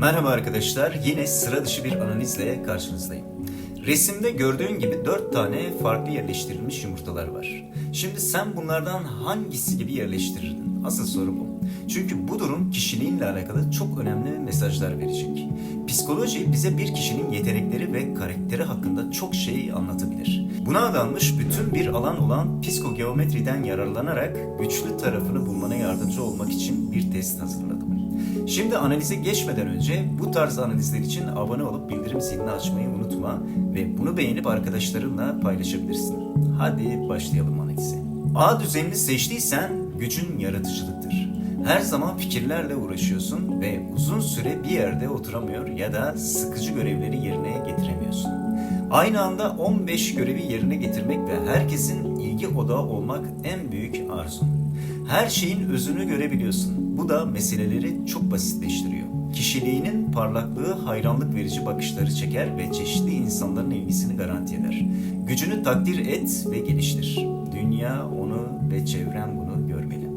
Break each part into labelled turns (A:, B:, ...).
A: Merhaba arkadaşlar, yine sıra dışı bir analizle karşınızdayım. Resimde gördüğün gibi 4 tane farklı yerleştirilmiş yumurtalar var. Şimdi sen bunlardan hangisi gibi yerleştirirdin? Asıl soru bu. Çünkü bu durum kişiliğinle alakalı çok önemli mesajlar verecek. Psikoloji bize bir kişinin yetenekleri ve karakteri hakkında çok şey anlatabilir. Buna adanmış bütün bir alan olan psikogeometriden yararlanarak güçlü tarafını bulmana yardımcı olmak için bir test hazırladım. Şimdi analize geçmeden önce bu tarz analizler için abone olup bildirim zilini açmayı unutma ve bunu beğenip arkadaşlarınla paylaşabilirsin. Hadi başlayalım analize. A düzenini seçtiysen gücün yaratıcılıktır. Her zaman fikirlerle uğraşıyorsun ve uzun süre bir yerde oturamıyor ya da sıkıcı görevleri yerine getiremiyorsun. Aynı anda 15 görevi yerine getirmek ve herkesin ilgi odağı olmak en büyük arzun. Her şeyin özünü görebiliyorsun. Bu da meseleleri çok basitleştiriyor. Kişiliğinin parlaklığı hayranlık verici bakışları çeker ve çeşitli insanların ilgisini garanti eder. Gücünü takdir et ve geliştir. Dünya onu ve çevren bunu görmeli.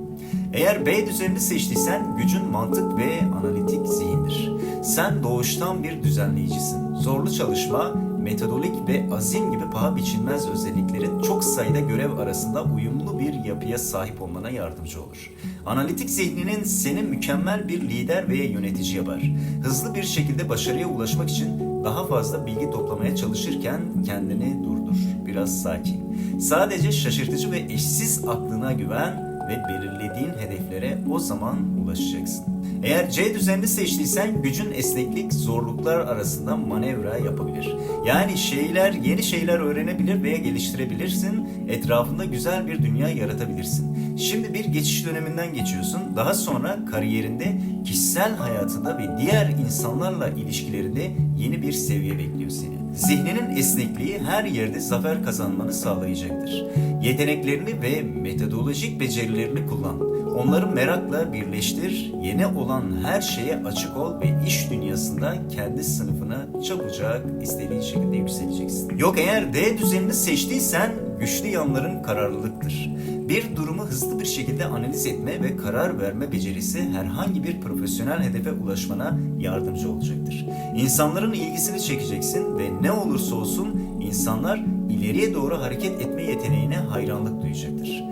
A: Eğer B düzenini seçtiysen gücün mantık ve analitik zihindir. Sen doğuştan bir düzenleyicisin. Zorlu çalışma, metodolik ve azim gibi paha biçilmez özelliklerin çok sayıda görev arasında uyumlu bir yapıya sahip olmana yardımcı olur. Analitik zihninin seni mükemmel bir lider ve yönetici yapar. Hızlı bir şekilde başarıya ulaşmak için daha fazla bilgi toplamaya çalışırken kendini durdur. Biraz sakin. Sadece şaşırtıcı ve eşsiz aklına güven ve belirlediğin hedeflere o zaman ulaşacaksın. Eğer C düzenini seçtiysen gücün esneklik zorluklar arasında manevra yapabilir. Yani şeyler, yeni şeyler öğrenebilir veya geliştirebilirsin. Etrafında güzel bir dünya yaratabilirsin. Şimdi bir geçiş döneminden geçiyorsun. Daha sonra kariyerinde, kişisel hayatında ve diğer insanlarla ilişkilerinde yeni bir seviye bekliyor seni. Zihninin esnekliği her yerde zafer kazanmanı sağlayacaktır. Yeteneklerini ve metodolojik becerilerini kullan. Onları merakla birleştir, yeni olan her şeye açık ol ve iş dünyasında kendi sınıfına çabucak istediğin şekilde yükseleceksin. Yok eğer D düzenini seçtiysen güçlü yanların kararlılıktır. Bir durumu hızlı bir şekilde analiz etme ve karar verme becerisi herhangi bir profesyonel hedefe ulaşmana yardımcı olacaktır. İnsanların ilgisini çekeceksin ve ne olursa olsun insanlar ileriye doğru hareket etme yeteneğine hayranlık duyacaktır.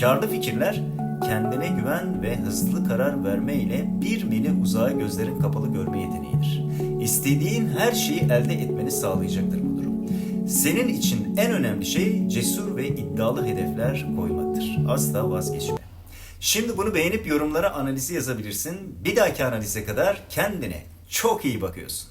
A: Karlı fikirler kendine güven ve hızlı karar verme ile bir mili uzağa gözlerin kapalı görme yeteneğidir. İstediğin her şeyi elde etmeni sağlayacaktır bu durum. Senin için en önemli şey cesur ve iddialı hedefler koymaktır. Asla vazgeçme. Şimdi bunu beğenip yorumlara analizi yazabilirsin. Bir dahaki analize kadar kendine çok iyi bakıyorsun.